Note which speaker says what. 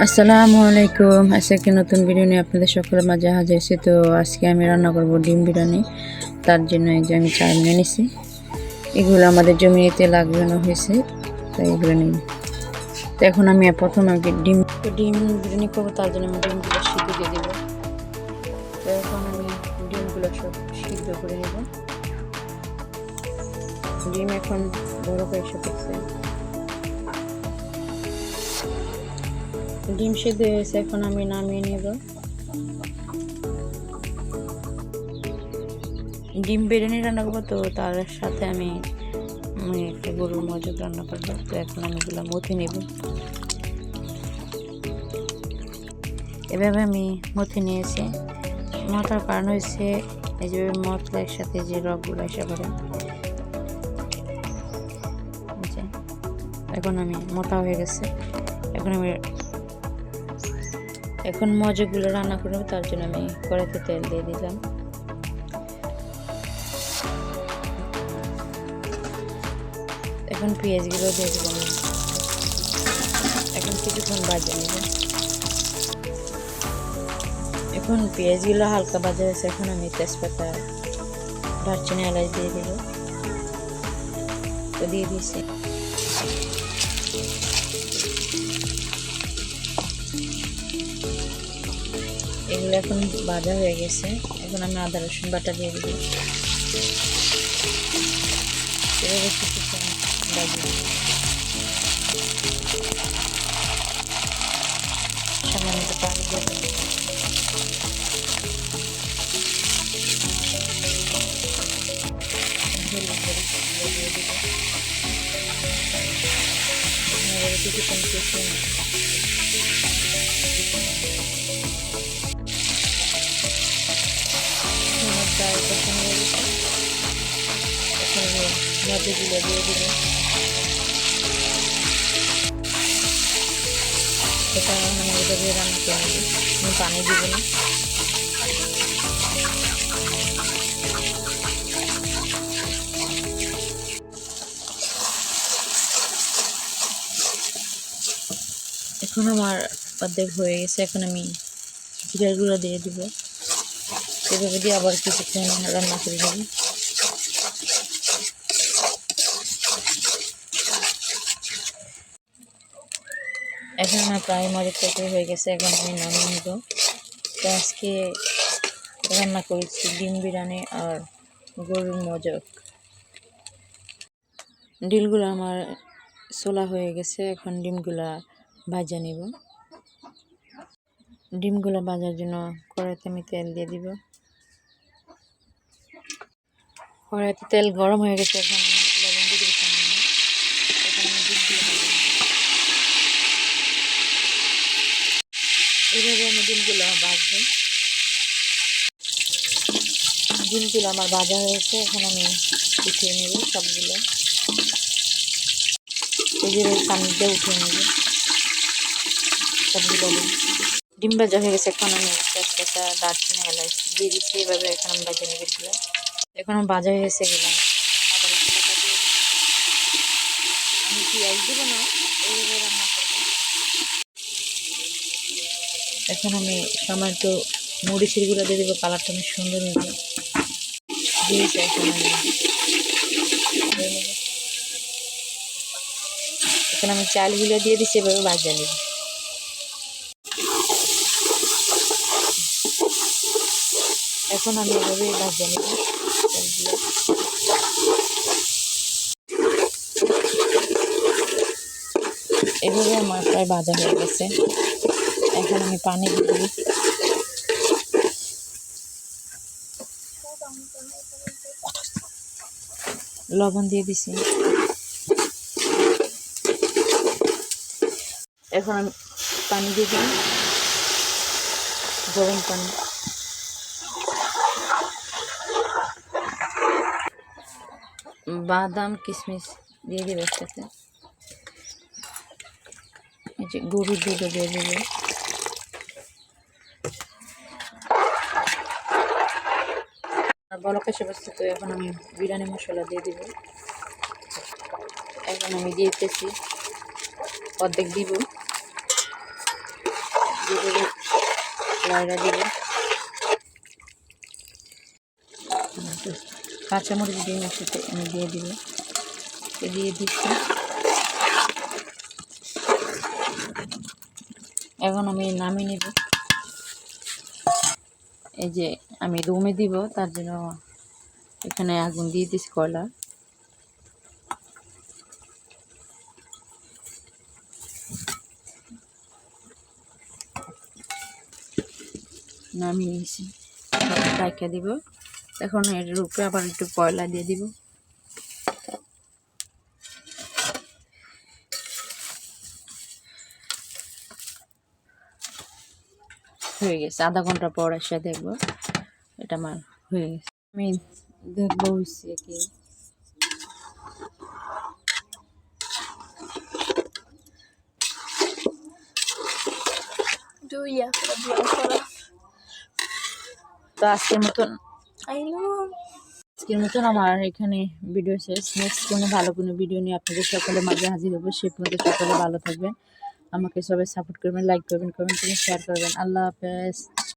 Speaker 1: আসসালামু আলাইকুম। আজকে নতুন ভিডিও নিয়ে আপনাদের সকলের মাঝে হাজির হয়েছি তো আজকে আমি রান্না করব ডিম বিরিয়ানি। তার জন্য এই যে আমি চাল নিয়ে নিছি। এগুলো আমাদের জমিতে লাগানো হয়েছে। তাই এগুলো নিই তো এখন আমি প্রথম আগে ডিম ডিম বিরিয়ানি করব। তার জন্য আমি ডিমগুলো সিদ্ধ দিয়ে দেবো। তো এখন আমি ডিমগুলো সব সিদ্ধ করে নেব। ডিম এখন বড় করে এসে ডিম সিদ্ধ হয়েছে এখন আমি নামিয়ে নেব। ডিম বিরিয়ানি রান্না করব তো তার সাথে আমি একটা গরুর মজুদ রান্না করব তো এখন আমি এগুলো মথে নেব। এভাবে আমি মথে নিয়েছি। মতার কারণ হয়েছে এই যে মতলা একসাথে যে রগগুলো এসে যে, এখন আমি মোটা হয়ে গেছে। এখন আমি এখন মজাগুলো রান্না করব, তার জন্য আমি কড়াইতে তেল দিয়ে দিলাম। এখন পেঁয়াজগুলো দিয়ে দিলাম এখন কিছুক্ষণ বাজে নেব। এখন পেঁয়াজগুলো হালকা বাজে গেছে এখন আমি তেজপাতা, দারচিনি, এলাচ দিয়ে দিল তো দিয়ে দিয়েছি এগুলো এখন ভাজা হয়ে গেছে। এখন আমি আদা রসুন বাটা দিয়ে এভাবে কিছুক্ষণ মধ্যগুলো দিয়ে দিব এটা আমি এভাবে রান্না করে নেব আমি পানি দিব না এখন আমার অর্ধেক হয়ে গেছে, এখন আমি জিরার দিয়ে দিব। এভাবে দিয়ে আবার কিছুক্ষণ রান্না করে নেব। এখন আমার প্রায় মজা তরকারি হয়ে গেছে, এখন আমি নামিয়ে নেব। তো আজকে রান্না করেছি ডিম বিরিয়ানি আর গরুর মজক। ডিলগুলো আমার ছোলা হয়ে গেছে, এখন ডিমগুলা ভাজা নিব। ডিমগুলো ভাজার জন্য কড়াইতে আমি তেল দিয়ে দিব। কড়াইতে তেল গরম হয়ে গেছে, এখন লবণ দিয়ে সামান্য এখন ডিমগুলো ভাজা নেব। এইভাবে আমি ডিমগুলো ভাজবো ডিমগুলো আমার ভাজা হয়েছে, এখন আমি উঠিয়ে নেব সবগুলো। এই যে পানি দিয়ে উঠিয়ে নেব সবগুলো ডিম। ভাজা হয়ে গেছে, এখন আমি তেজপাতা দারচিনি এলাচ দিয়ে দিচ্ছি, এভাবে এখন আমি ভাজা নিয়ে এগুলো এখন আমার ভাজা হয়ে এগুলো। রসুন বাটা আমি পেঁয়াজ দেবো না? এইভাবে রান্না করব এখন আমি সামান্য মরিচের গুঁড়া দিয়ে দেবো কালারটা অনেক সুন্দর হবে এখন আমি চালগুলো দিয়ে দিচ্ছি এভাবে ভাজা নেব। এখন আমি এভাবে ভাজা নেব এভাবে আমার প্রায় ভাজা হয়ে গেছে। এখন আমি পানি দিয়ে লবণ দিয়ে দিছি। এখন আমি পানি দিয়ে দিই গরম পানি। বাদাম, কিশমিশ দিয়ে দেবে একসাথে। এই যে গরুর দুধও দিয়ে দেবে বলক বসছে তো এখন আমি বিরিয়ানি মশলা দিয়ে দিব। এখন আমি দিয়ে দিতেছি। অর্ধেক দিব। লয়রা দেবো। কাঁচামরিচ দিয়ে সাথে আমি দিয়ে দিব। দিয়ে দিচ্ছি। এখন আমি নামিয়ে নেব। এই যে আমি রুমে দিব, তার জন্য এখানে আগুন দিয়ে দিচ্ছি কয়লা। নামিয়ে নিয়েছি দিব। এখন এর উপরে আবার একটু কয়লা দিয়ে দিব। হয়ে গেছে। আধা ঘণ্টা পর এসে দেখব। এটা আমার হয়ে গেছে। আমি দেখব হয়েছে কি. তো আজকের মতন আজকের মতন আমার এখানে ভিডিও শেষ। নেক্সট কোনো ভালো কোনো ভিডিও নিয়ে আপনাদের সকলে মাঝে হাজির হব। সে পর্যন্ত সকলে ভালো থাকবেন। আমাকে সবাই সাপোর্ট করবেন লাইক করবেন কমেন্ট করবেন শেয়ার করবেন। আল্লাহ হাফেজ।